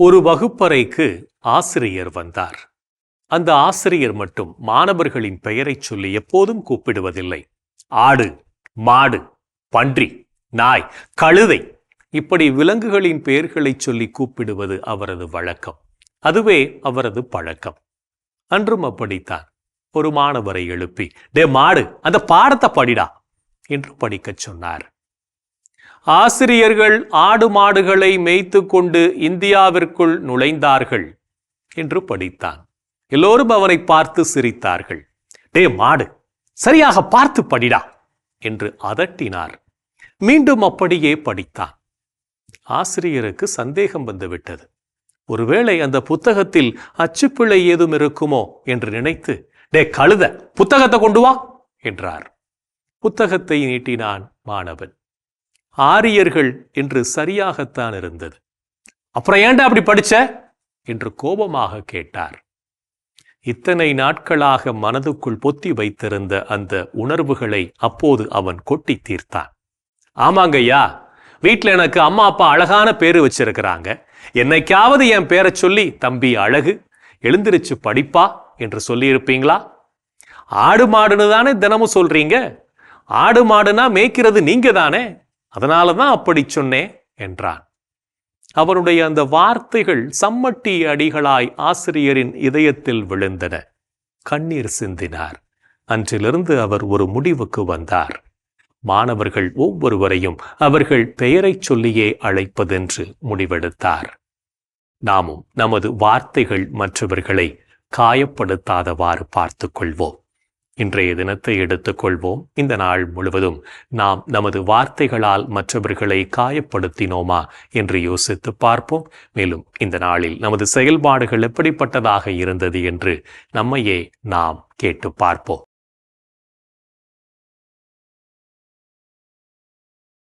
ஒரு வகுப்பறைக்கு ஆசிரியர் வந்தார். அந்த ஆசிரியர் மட்டும் மாணவர்களின் பெயரைச் சொல்லி எப்போதும் கூப்பிடுவதில்லை. ஆடு மாடு பன்றி நாய் கழுதை இப்படி விலங்குகளின் பெயர்களைச் சொல்லி கூப்பிடுவது அவரது வழக்கம். அதுவே அவரது பழக்கம். அன்றும் அப்படித்தான். ஒரு மாணவரை எழுப்பி டே மாடு அந்த பாடத்தை படிடா என்று படிக்கச் சொன்னார். ஆசிரியர்கள் ஆடு மாடுகளை மேய்த்து கொண்டு இந்தியாவிற்குள் நுழைந்தார்கள் என்று படித்தான். எல்லோரும் அவனை பார்த்து சிரித்தார்கள். டே மாடு சரியாக பார்த்து படிடா என்று அதட்டினார். மீண்டும் அப்படியே படித்தான். ஆசிரியருக்கு சந்தேகம் வந்துவிட்டது. ஒருவேளை அந்த புத்தகத்தில் அச்சுப்பிழை ஏதும் இருக்குமோ? என்று நினைத்து டே கழுத புத்தகத்தை கொண்டு வா என்றார். புத்தகத்தை நீட்டினான் மாணவன். ஆரியர்கள் என்று சரியாகத்தான் இருந்தது. அப்புறம் ஏன்டா அப்படி படிச்ச? என்று கோபமாக கேட்டார். இத்தனை நாட்களாக மனதுக்குள் பொத்தி வைத்திருந்த அந்த உணர்வுகளை அப்போது அவன் கொட்டி தீர்த்தான். ஆமாங்கய்யா வீட்டில் எனக்கு அம்மா அப்பா அழகான பேரு வச்சிருக்கிறாங்க. என்னைக்காவது என் பேரை சொல்லி தம்பி அழகு. எழுந்திருச்சு படிப்பா என்று சொல்லியிருப்பீங்களா? ஆடு மாடுன்னு தானே தினமும் சொல்றீங்க? ஆடு மாடுனா மேய்க்கிறது நீங்க தானே அதனால தான் அப்படி சொன்னேன் என்றான். அவனுடைய அந்த வார்த்தைகள் சம்மட்டி அடிகளாய் ஆசிரியரின் இதயத்தில் விழுந்தன. கண்ணீர் சிந்தினார். அன்றிலிருந்து அவர் ஒரு முடிவுக்கு வந்தார். மாணவர்கள் ஒவ்வொருவரையும் அவர்கள் பெயரைச் சொல்லியே அழைப்பதென்று முடிவெடுத்தார். நாமும் நமது வார்த்தைகள் மற்றவர்களை காயப்படுத்தாதவாறு பார்த்துக் கொள்வோம். இன்றைய தினத்தை எடுத்துக்கொள்வோம். இந்த நாள் முழுவதும் நாம் நமது வார்த்தைகளால் மற்றவர்களை காயப்படுத்தினோமா என்று யோசித்து பார்ப்போம். மேலும் இந்த நாளில் நமது செயல்பாடுகள் எப்படிப்பட்டதாக இருந்தது என்று நம்மையே நாம் கேட்டு பார்ப்போம்.